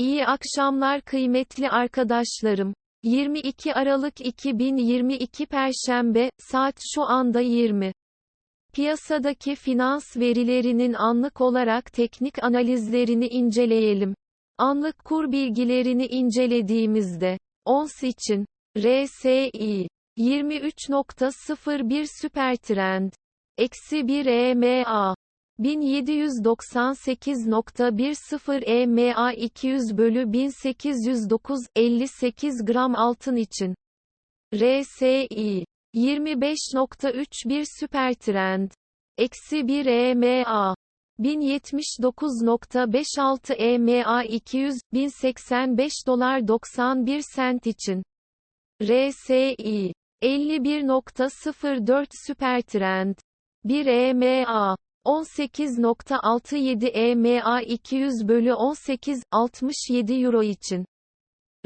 İyi akşamlar kıymetli arkadaşlarım. 22 Aralık 2022 Perşembe, saat şu anda 20. Piyasadaki finans verilerinin anlık olarak teknik analizlerini inceleyelim. Anlık kur bilgilerini incelediğimizde, ons için, RSI, 23.01 süpertrend, eksi 1 EMA, 1798.10 EMA 200 bölü 1809, 58 gram altın için. RSI 25.31 süpertrend. Eksi 1 EMA 1079.56 EMA 200, 1085 dolar 91 sent için. RSI 51.04 süpertrend. 1 EMA 18.67 EMA 200 bölü 18, 67 Euro için.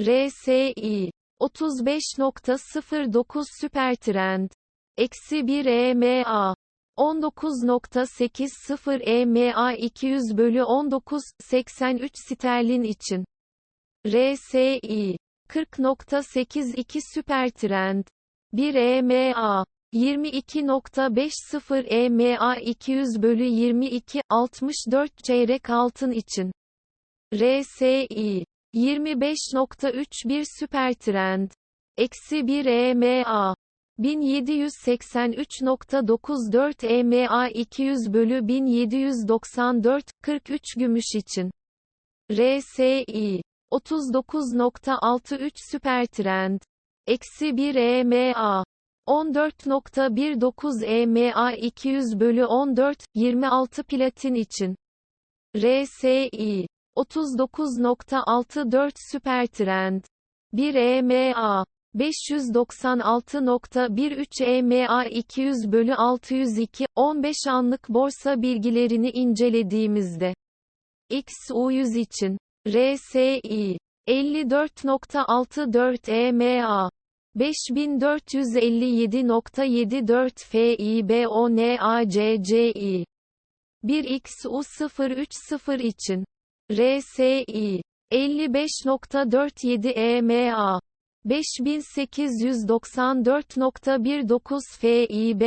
RSI 35.09 süpertrend. Eksi 1 EMA 19.80 EMA 200 bölü 19, 83 sterlin için. RSI 40.82 süpertrend. 1 EMA 22.50 EMA 200 bölü 22, 64 çeyrek altın için. RSI 25.31 süpertrend. Eksi 1 EMA 1783.94 EMA 200 bölü 1794, 43 gümüş için. RSI 39.63 süpertrend. Eksi 1 EMA 14.19 EMA 200 bölü 14, 26 platin için. RSI 39.64 süpertrend. 1 EMA 596.13 EMA 200 bölü 602, 15 anlık borsa bilgilerini incelediğimizde. XU100 için. RSI 54.64 EMA 5457.74 FIBONACCI 1XU030 için. RSI 55.47 EMA 5894.19 FIBONACCI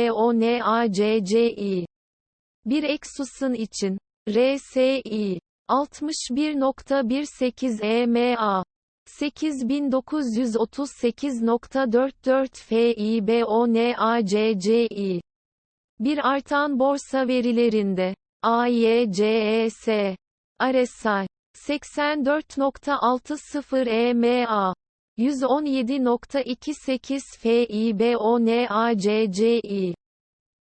1 Exus'un için. RSI 61.18 EMA 8938.44 FIBONACCI. Bir artan borsa verilerinde. AYCES. RSI. 84.60 EMA. 117.28 FIBONACCI.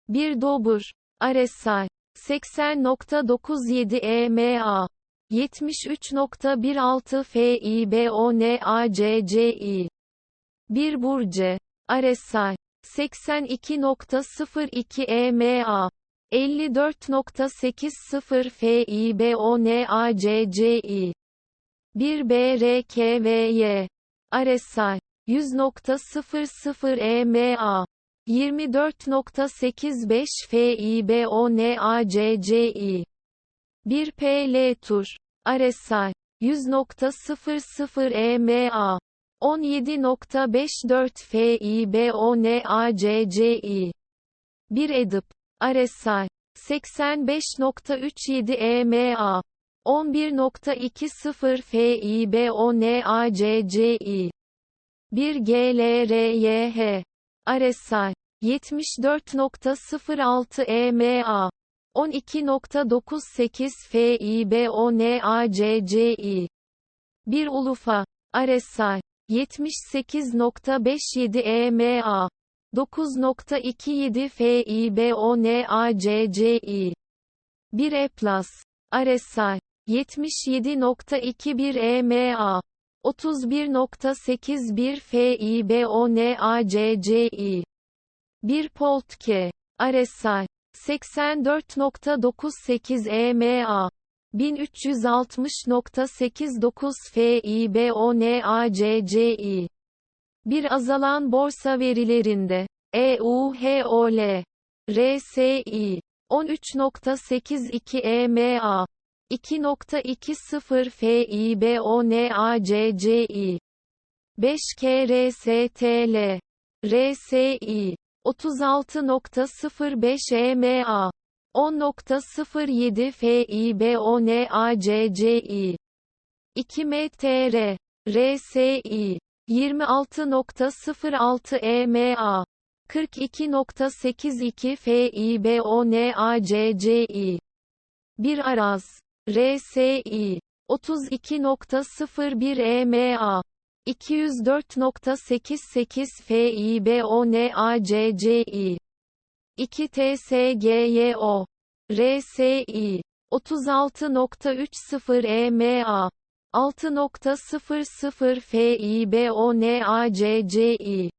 Bir dobur. RSI. 80.97 EMA. 73.16 FIBONACCI 1 Burce RSI 82.02 EMA 54.80 FIBONACCI 1 BRKVY RSI 100.00 EMA 24.85 FIBONACCI 1 PL Tur. RSI 100.00 EMA 17.54 FIBONACCI 1 EDIP. RSI 85.37 EMA 11.20 FIBONACCI 1 GLRYH RSI 74.06 EMA 12.98 FIBONACCI 1 Ulufa. RSI 78.57 EMA 9.27 FIBONACCI 1 Eplas RSI 77.21 EMA 31.81 FIBONACCI 1 Poltke RSI 84.98 EMA 1360.89 FIBONACCI Bir azalan borsa verilerinde EUHOL RSI 13.82 EMA 2.20 FIBONACCI 5 KRSTL RSI 36.05 EMA 10.07 FIBONACCI 2 MTR RSI 26.06 EMA 42.82 FIBONACCI 1 Araz RSI 32.01 EMA 204.88 FIBONACCI 2 TSGYO RSI 36.30 EMA 6.00 FIBONACCI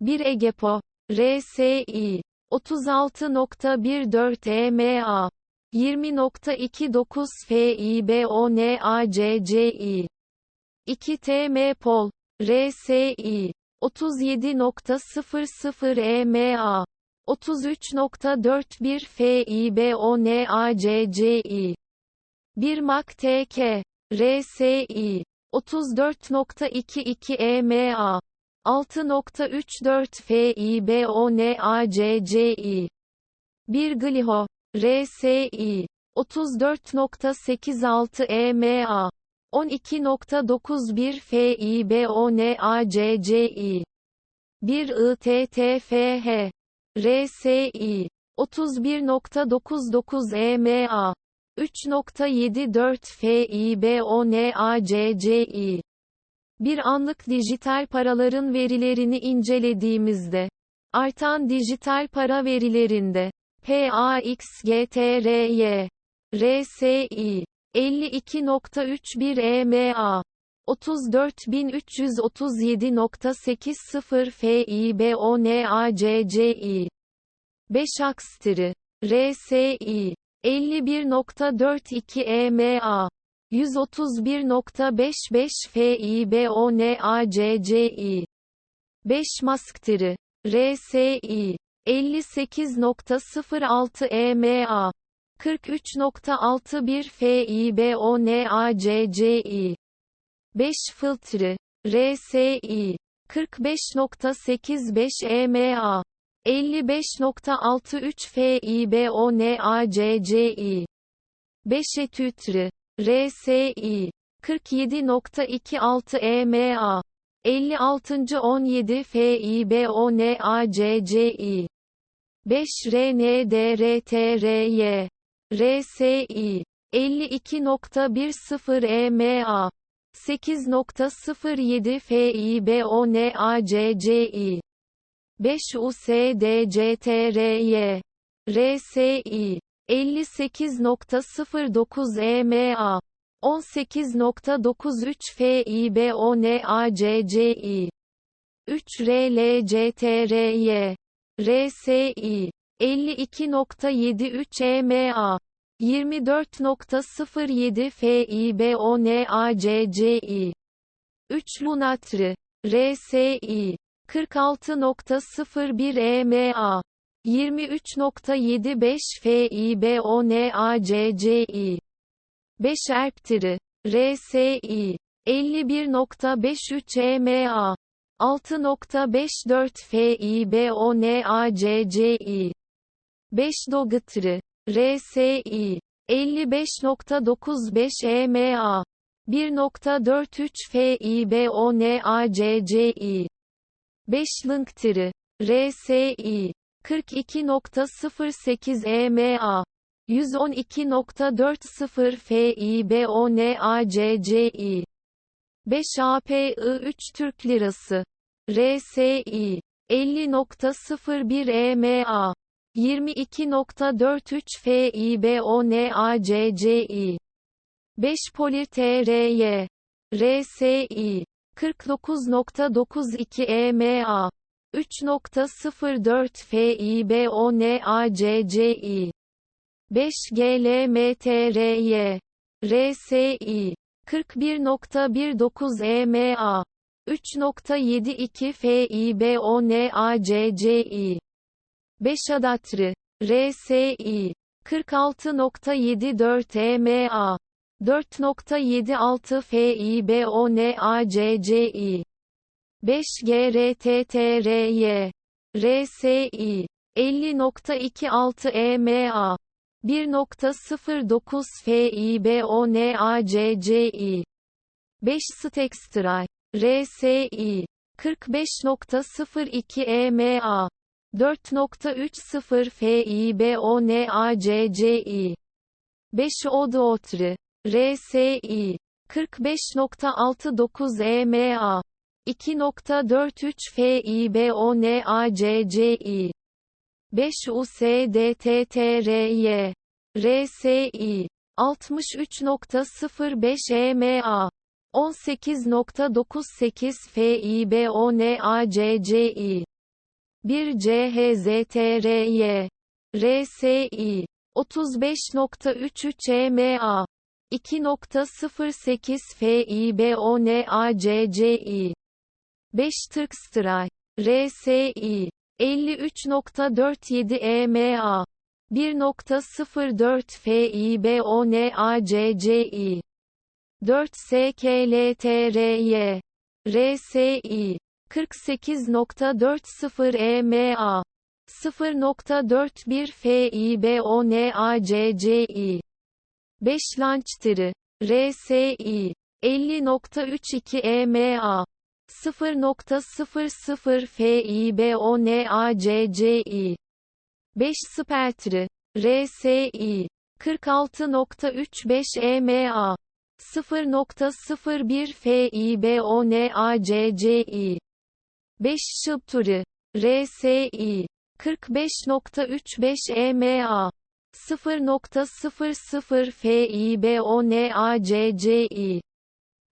1 Egepo RSI 36.14 EMA 20.29 FIBONACCI 2 TM Pol RSI 37.00 EMA 33.41 FIBONACCI 1 MAC TK RSI 34.22 EMA 6.34 FIBONACCI 1 Gliho RSI 34.86 EMA 12.91 FIBONACCI 1 ITTFH RSI 31.99 EMA 3.74 FIBONACCI Bir anlık dijital paraların verilerini incelediğimizde artan dijital para verilerinde PAXGTRY RSI 52.31 EMA 34337.80 FIBONACCI 5 Akstri RSI 51.42 EMA 131.55 FIBONACCI 5 Masktri RSI 58.06 EMA 43.61 FIBONACCI 5 Filtre RSI 45.85 EMA 55.63 FIBONACCI 5 Etütre RSI 47.26 EMA 56. 17 FIBONACCI 5 RNDRTRY RSI 52.10 EMA 8.07 FIBONACCI 5 USDCTRY RSI 58.09 EMA 18.93 FIBONACCI 3 RLCTRY RSI 52.73 EMA 24.07 FIBONACCI 3 Lunatri RSI 46.01 EMA 23.75 FIBONACCI 5 Erptiri RSI 51.53 EMA 6.54 FIBONACCI 5 Dogıtri RSI 55.95 EMA 1.43 FIBONACCI 5 Linktri RSI 42.08 EMA 112.40 FIBONACCI 5 API 3 Türk Lirası RSI 50.01 EMA 22.43 FIBONACCI 5 Polir TRY RSI 49.92 EMA 3.04 FIBONACCI 5 GLMTRY RSI 41.19 EMA 3.72 FIBONACCI 5 Adatri RSI 46.74 EMA 4.76 FIBONACCI 5 GRTTRY RSI 50.26 EMA 1.09 FIBONACCI 5 Stextray RSI 45.02 EMA 4.30 FIBONACCI 5 Odootri RSI 45.69 EMA 2.43 FIBONACCI 5 USDTTRY RSI 63.05 EMA 18.98 FIBONACCI 1 CHZTRY RSI 35.33 EMA 2.08 FIBONACCI 5 Turkstray RSI 53.47 EMA 1.04 FIBONACCI 4 SKLTRY RSI 48.40 EMA 0.41 FIBONACCI 5 Launchtree RSI 50.32 EMA 0.00 FIBONACCI 5 Spectre RSI 46.35 EMA 0.01 FIBONACCI 5 Shibturi RSI 45.35 EMA 0.00 FIBONACCI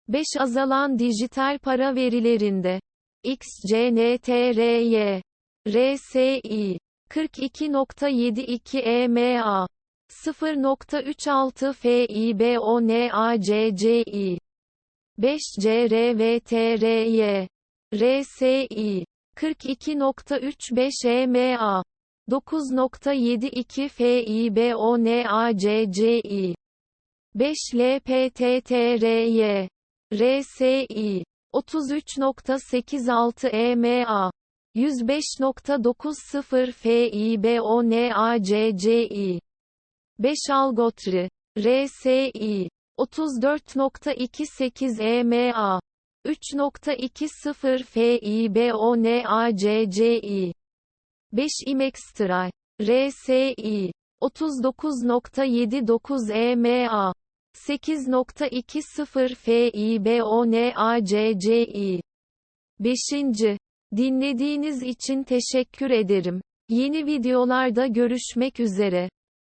5 azalan dijital para verilerinde. XCNTRY RSI 42.72 EMA 0.36 FIBONACCI 5 CRVTRY RSI 42.35 EMA 9.72 FIBONACCI 5 LPTTRY RSI 33.86 EMA 105.90 FIBONACCI 5 Algotri RSI 34.28 EMA 3.20 FIBONACCI 5 Imextray RSI 39.79 EMA 8.20 FIBONACCI 5. Dinlediğiniz için teşekkür ederim. Yeni videolarda görüşmek üzere.